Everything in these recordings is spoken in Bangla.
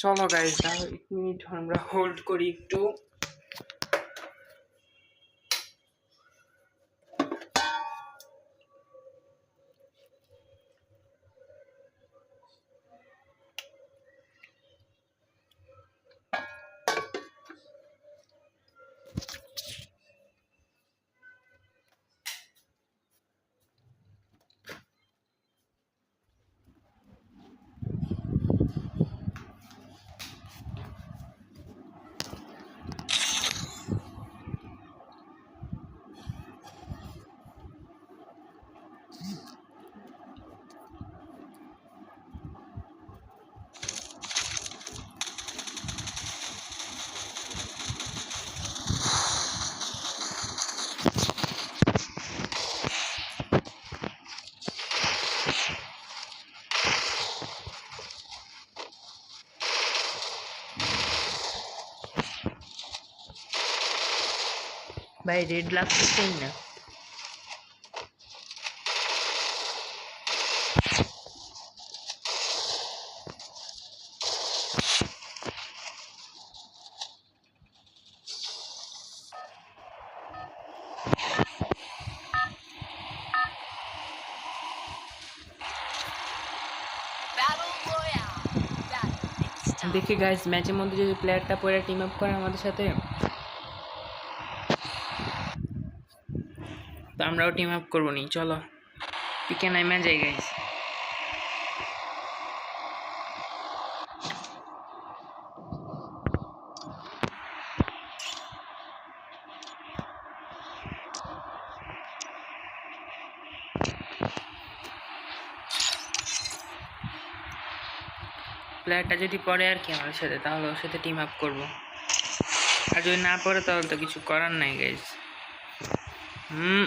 চলো গাইজ তাহলে এক মিনিট আমরা হোল্ড করি একটু। ভাই রেড লাগতেছেই না. দেখি গাইজ ম্যাচের মধ্যে যদি প্লেয়ারটা পরে টিম আপ করে আমাদের সাথে আমরাও টিম আপ করব নি চলো। পিকে নাইমা যাই গাইজ প্লেয়ারটা যদি পড়ে আর কি আমাদের সাথে, তাহলে ওর সাথে টিম আপ করব। আর যদি না পড়ে, তাহলে তো কিছু করার নাই গাইজ হুম।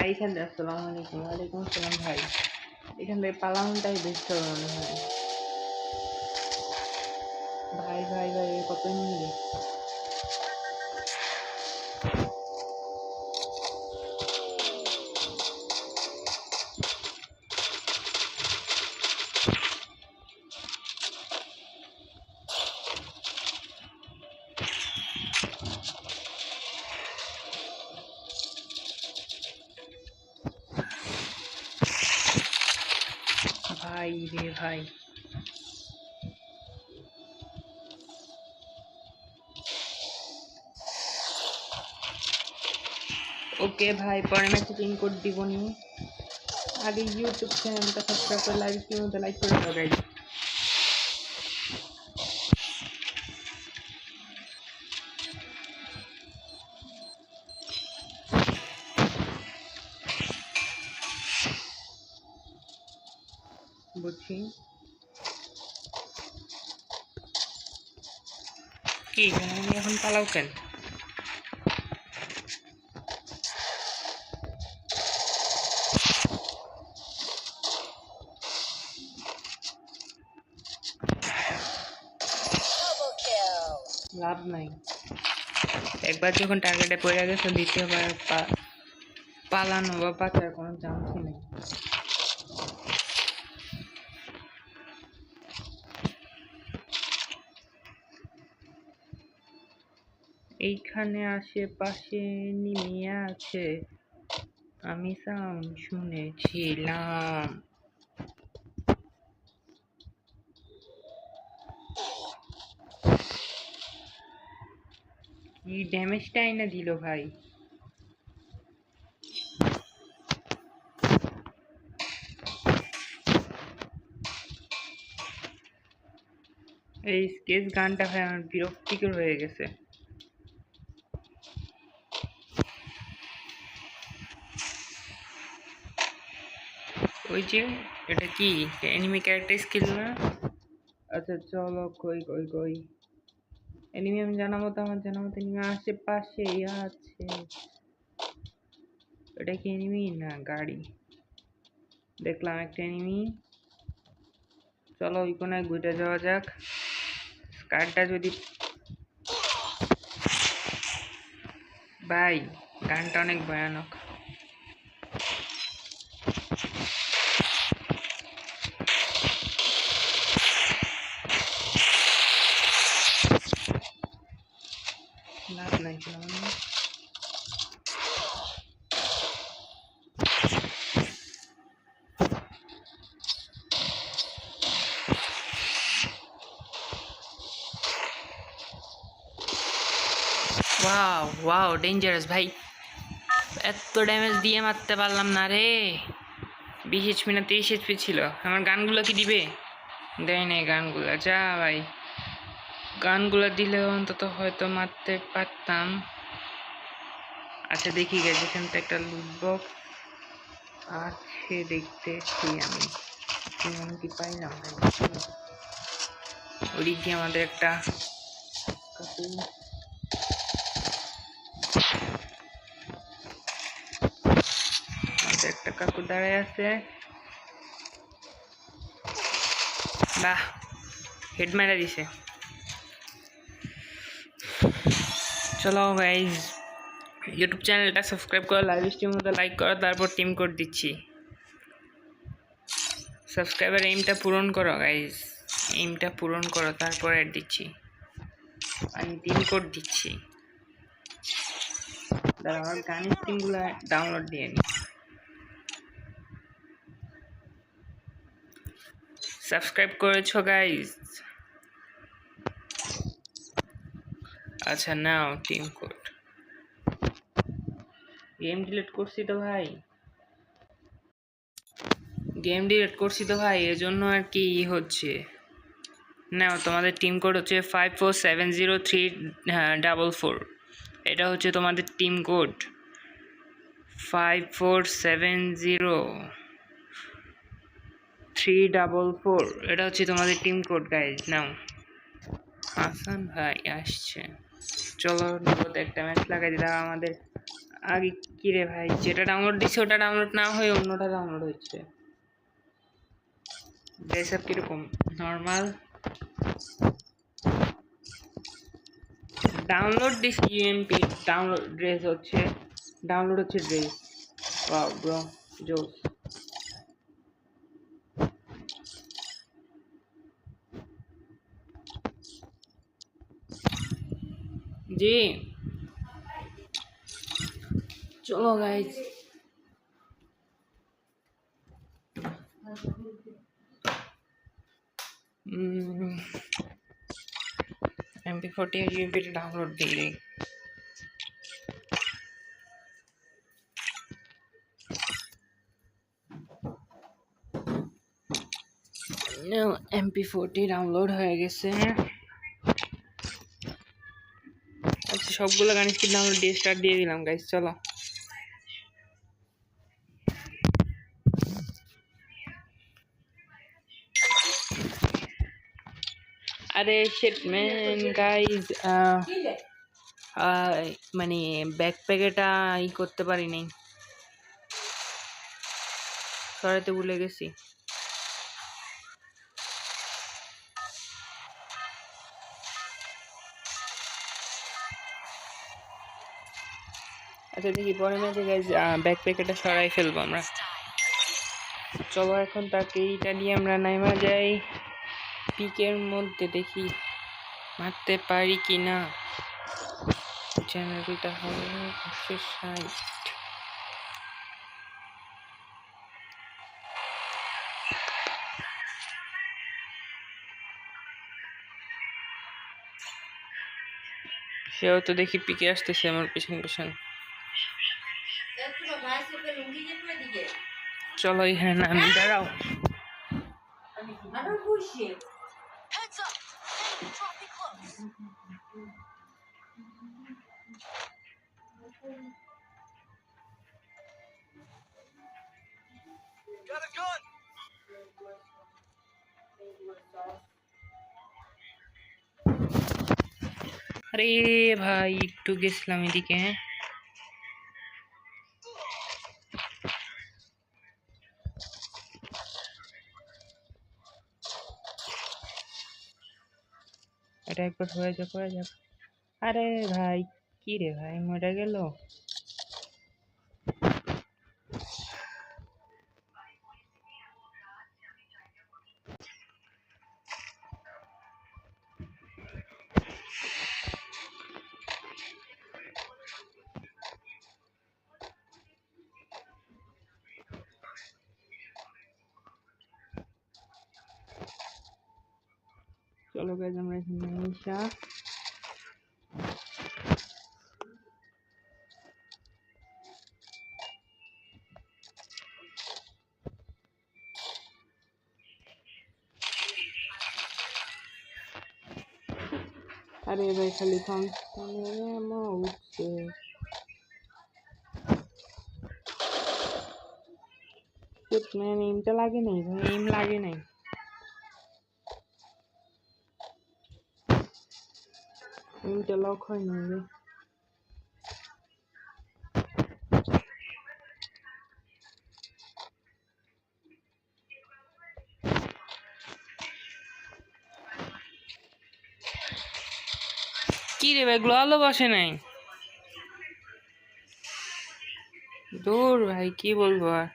এখান থেকে আসসালামু আলাইকুম। ওয়ালাইকুম আসসালাম ভাই। এখান থেকে পালামটাই বেস্ট হবে মনে হয়। ভাই ভাই ভাই, কত মিনিট? ভাই রে ভাই। ওকে ভাই, পরে ম্যাচে পিন কোড দিব নি। আগে ইউটিউব চ্যানেলটা সাবস্ক্রাইব করে লাইক তো লাইক করে দাও বুঝছি কি তুমি এখন পালাও কেন. লাভ নাই। একবার যখন টার্গেটে পড়ে গেছে দ্বিতীয়বার পালানো বা বাঁচার কোনো চান্সই নেই। এইখানে আশেপাশে নিমে আছে। আমি সাউন্ড শুনেছিলাম। কি ড্যামেজটাই না দিল ভাই? এই স্কেচ গানটা ভাই আমার বিরক্তিকর হয়ে গেছে। ওই যে এটা কি? এনিমি ক্যারেক্টার স্কিল না? আচ্ছা চলো, কই কই কই? এনিমি আমি জানাব তো আমার জানাব তো এনিমি আশেপাশেই আছে। এটা কি এনিমি না, গাড়ি। দেখলাম একটা এনিমি চলো ওই কোনায় ঘুরে যাওয়া যাক। কারটা যদি ভাই গানটা অনেক ভয়ানক। নাই কোনো ওয়াও ওয়াও ডেঞ্জারাস ভাই এত ড্যামেজ দিয়ে মারতে পারলাম না রে বিশ এইচপি না তিরিশ এইচপি ছিল আমার গানগুলো কি দিবে দেয় নাই গানগুলো যা ভাই গানগুলো দিলে অন্তত হয়তো মারতে পারতাম। আচ্ছা দেখি গেছে এখান থেকে একটা লুট বক্স আছে দেখতেছি আমি। কি ভাই চলো। ওদিক দিয়ে আমাদের একটা একটা কাকু দাঁড়ায় আছে। বাহ হেড মেরা দিছে। চলো গাইজ ইউটিউব চ্যানেলটা সাবস্ক্রাইব করো লাইভ স্ট্রিম মতো লাইক করো, তারপর টিম কোড দিচ্ছি। সাবস্ক্রাইবার এইমটা পূরণ করো গাইজ এইমটা পূরণ করো, তারপর অ্যাড দিচ্ছি। আমি টিম কোড দিচ্ছি। দাঁড়া আমার গানের টিমগুলো ডাউনলোড দিয়ে নি। সাবস্ক্রাইব করেছ গাইজ আচ্ছা now team code game delete করছি তো ভাই। গেম ডিলিট করছি তো ভাই, এজন্য আর কি ই হচ্ছে। নাও, তোমাদের টিম কোড হচ্ছে five four seven zero three double four এটা হচ্ছে তোমাদের team code five four seven zero three double four এটা হচ্ছে তোমাদের team code guys now. Hasan ভাই, আসছে। চলো নগদ একটা ম্যাচ লাগাই দিলাম আমাদের আগে কি রে ভাই? যেটা ডাউনলোড দিচ্ছে ওটা ডাউনলোড না হয়ে অন্যটা ডাউনলোড হচ্ছে। ড্রেস আপ কীরকম? Normal download this UMP download dress হচ্ছে ডাউনলোড হচ্ছে ড্রেস ব্রো জোস। জি চলো গাইজ এমপি ফোর্টি ইউপিটা ডাউনলোড দিয়ে দিই এমপি ফোরটি ডাউনলোড হয়ে গেছে আচ্ছা সবগুলো গান স্কিপ ডাউনলোড দিয়ে স্টার্ট দিয়ে দিলাম গাইজ চলো। আরে শিট ম্যান গাইজ মানে ব্যাকপ্যাকেটা ই করতে পারি পারিনি। সরাতে ভুলে গেছি। আচ্ছা দেখি পরে ম্যাচে গাইজ ব্যাকপ্যাকেটা সরাই ফেলব আমরা। চলো এখন তাকে এইটা দিয়ে আমরা নাইমা যাই। পিকের মধ্যে দেখি মারতে পারি কি না চ্যানেলটা হবে একশো ষাট সেও তো দেখি পিকে আসতেছে আমার পেছন পেছন। চলো এখানে নামি দাঁড়াও Heads up! Enemy dropping close. Got a gun! আরে ভাই একটু গেছিলাম এদিকে এটা একবার হয়ে যাক হয়ে যাক। আরে ভাই কি রে ভাই মরে গেল? চলো গাইজ আমরা এখানে ঈশা আরে ভাই খালি থমথমে আমা উঠছে ম্যাম এমটা এমটা লক হয় না রে কি রে ভাই গ্লোয়ালও বসে নাই? দূর ভাই, কি বলব আর?